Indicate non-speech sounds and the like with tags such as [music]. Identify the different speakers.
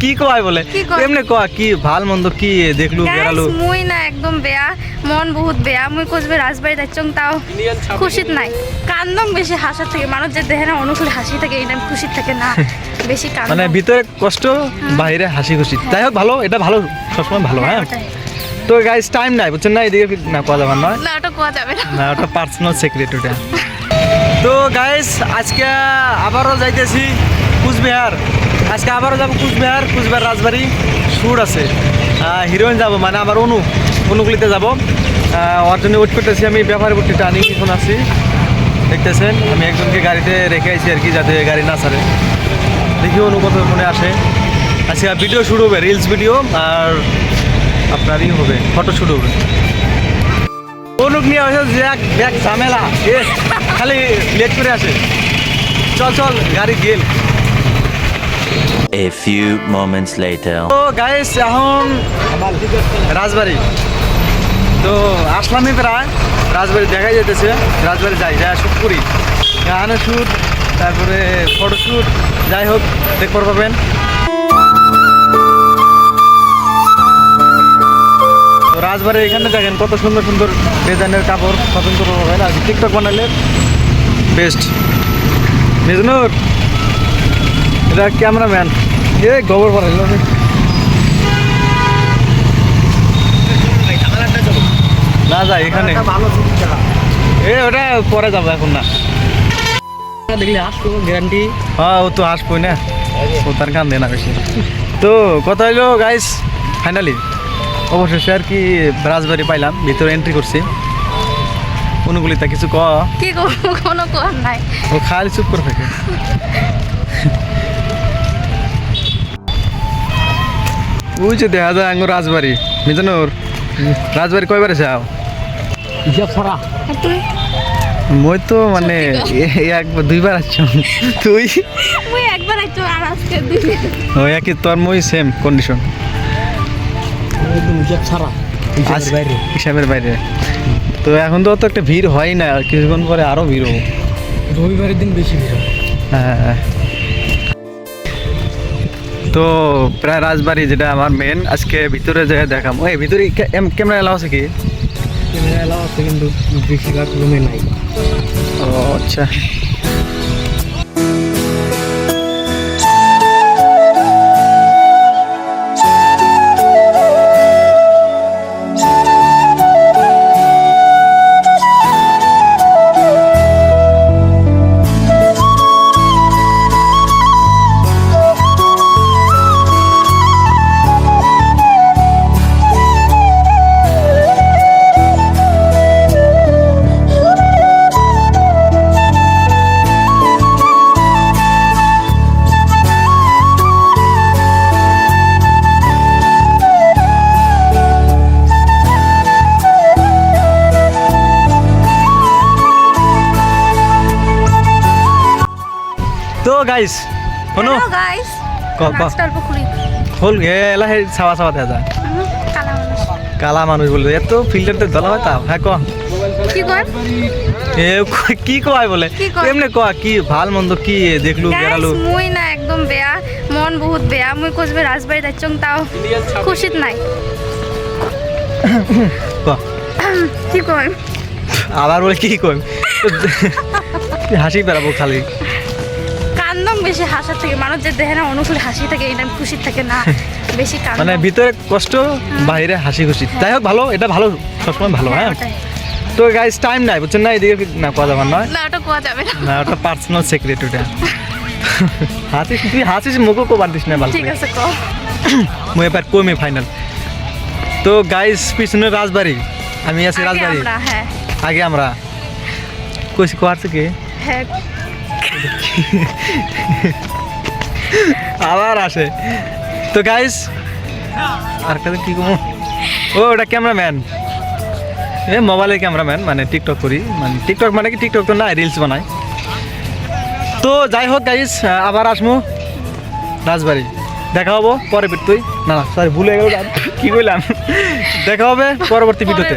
Speaker 1: কি কয় বলে?
Speaker 2: কয়?
Speaker 1: এমনি কয় কি ভালো মন্দ কি দেখলু বেড়ালু?
Speaker 2: মুই না একদম বেয়া মন বহুত বেয়া। মুই কোচবে রাজবাড়ি যাচ্ছং তাও খুশিত নাই। কান্দম বেশি হাসার থেকে মানুষ যে দেখে না অনুকূলে হাসি থাকে এই টাইম খুশির থাকে না বেশি কান্দ।
Speaker 1: মানে ভিতরে কষ্ট বাইরে হাসি খুশি। তাই হোক ভালো এটা ভালো সবসময় ভালো হ্যাঁ?
Speaker 2: ওটাই।
Speaker 1: তো গাইস টাইম নাই বুঝছেন না? এদিকে না কথা যাবার নয়
Speaker 2: না ওটা কোয়া যাবে না।
Speaker 1: না ওটা পার্সোনাল সিক্রেট ওটা। [laughs] তো গাইস আজকে আবারও যাইতেছি কুচবিহার। আজকে আবারও যাব কুচবিহার কুচবিহার রাজবাড়ি সুর আছে। হিরোইন যাব মানে আমার অনু, অনুগুলিতে যাব। ওর জন্য ওয়েট করতেছি আমি, ব্যাপারে বুটিটা আনি এখন আছি। দেখতেছেন, আমি একজনকে গাড়িতে রেখে আইছি আর কি, যাতে গাড়ি না ছাড়ে। দেখি অনু কত মনে আসে। আজকে ভিডিও শুরু হবে রিলস ভিডিও আর আপনারই হবে ফটো শুরু হবে। অনুক নিয়ে হয়েছে এক ব্যাগ ঝামেলা খালি লেট করে আসে। চল চল গাড়ি গেল।
Speaker 3: A few moments later.
Speaker 1: তো গাইস এখন রাজবাড়ি। তো আসলামই প্রায়। রাজবাড়ি দেখা যেতেছে রাজবাড়ি যাই যা শ্যুট করি গানে শ্যুট তারপরে ফটো শ্যুট যাই হোক দেখবার পাবেন। রাজবাড়ির এখানে দেখেন কত সুন্দর সুন্দর ডিজাইনের কাপড় পছন্দ পাবেন আর টিকটক বানালে বেস্ট মিজনুর এটা ক্যামেরাম্যান এ গোবর পড়াইল না যাই এখানে। এ ওটা পরে যাব এখন না।
Speaker 4: দেখলে আসব গ্যারান্টি
Speaker 1: হ্যাঁ ও তো আসবোই না। ও তার কান দেয় না বেশি। তো কথা হইল গাইস ফাইনালি অবশেষে আর কি রাজবাড়ি পাইলাম ভিতরে এন্ট্রি করছি। অনুগুলিতা কিছু ক?
Speaker 2: কি করব কোনো কর নাই।
Speaker 1: ও খালি চুপ করে থাকে। ওই যে দেখা যায় আঙ্গুর রাজবাড়ি মিজানুর। রাজবাড়ি কয়বারে যাও? মই তো মানে একবার দুইবার আসছো। তুই?
Speaker 2: মুই একবার আইতো আর আজকে দুই
Speaker 1: ও একই তোর মই সেম কন্ডিশন
Speaker 4: একদম হিসাব ছাড়া হিসাবের বাইরে।
Speaker 1: হিসাবের বাইরে। তো এখন তো অত একটা ভিড় হয় না কিছুক্ষণ পরে আরও ভিড় হব।
Speaker 4: রবিবারের দিন বেশি ভিড় হয়।
Speaker 1: হ্যাঁ। তো প্রায় রাজবাড়ি যেটা আমার মেন আজকে ভিতরে যায় দেখাম। ওই ভিতরে ক্যামেরা এলাও আছে কি?
Speaker 4: ক্যামেরা এলাও আছে কিন্তু বেশিরভাগ রুমে নাই।
Speaker 1: ও আচ্ছা। গাইস শোনো।
Speaker 2: গাইস
Speaker 1: ক- ক- এলা হে ছাওয়া ছাওয়া দেখা যায়
Speaker 2: কালা মানুষ।
Speaker 1: বলে এত ফিল্টারতে দলা হয় তা? হ্যাঁ ক।
Speaker 2: কি কর?
Speaker 1: এ কি কয় বলে?
Speaker 2: কি কয়?
Speaker 1: এমনি কয় কি ভালো মন্দ কি দেখলু বেড়ালু?
Speaker 2: মুই না একদম বেয়া। মন বহুত বেয়া। মুই কোচবে রাজবাড়ি যাচ্ছং তাও খুশিত নাই। [coughs]
Speaker 1: ক।
Speaker 2: কি কর
Speaker 1: আবার বলে কি কই [laughs] হাসি বেড়াবো খালি।
Speaker 2: কান্দম বেশি হাসার থেকে মানুষ যে না অনুকূলে হাসি থাকে এই টাইম খুশির থাকে না [laughs] বেশি
Speaker 1: মানে ভিতরে কষ্ট বাইরে হাসি খুশি। যাই হোক ভালো এটা ভালো সবসময় ভালো হ্যাঁ তো গাইস টাইম নাই বুঝছেন না? এদিকে না কথা যাবার নয়
Speaker 2: না ওটা কোয়া যাবে না।
Speaker 1: না ওটা পার্সোনাল সিক্রেট ওটা। [laughs] হাসিস তুই হাসিস মুখও কো বাদ দিস না ভালো
Speaker 2: ঠিক আছে ক [coughs]
Speaker 1: মুই এবার কমে ফাইনাল তো গাইস পিছনে রাজবাড়ি। আমি আছি রাজবাড়ি।
Speaker 2: হ্যাঁ।
Speaker 1: আগে আমরা। কইছি কোয়ারছে কি?
Speaker 2: হ্যাঁ। [laughs]
Speaker 1: আবার আসে। তো গাইস আর কি কমো ও ওটা ক্যামেরাম্যান এ মোবাইলের ক্যামেরাম্যান মানে টিকটক করি। মানে টিকটক মানে কি? টিকটক তো না রিলস বানাই। তো যাই হোক গাইস আবার আসমু রাজবাড়ি। দেখা হব পরে তুই। না সরি ভুলে গেল কি কইলাম? [laughs] দেখা হবে পরবর্তী ভিডিওতে।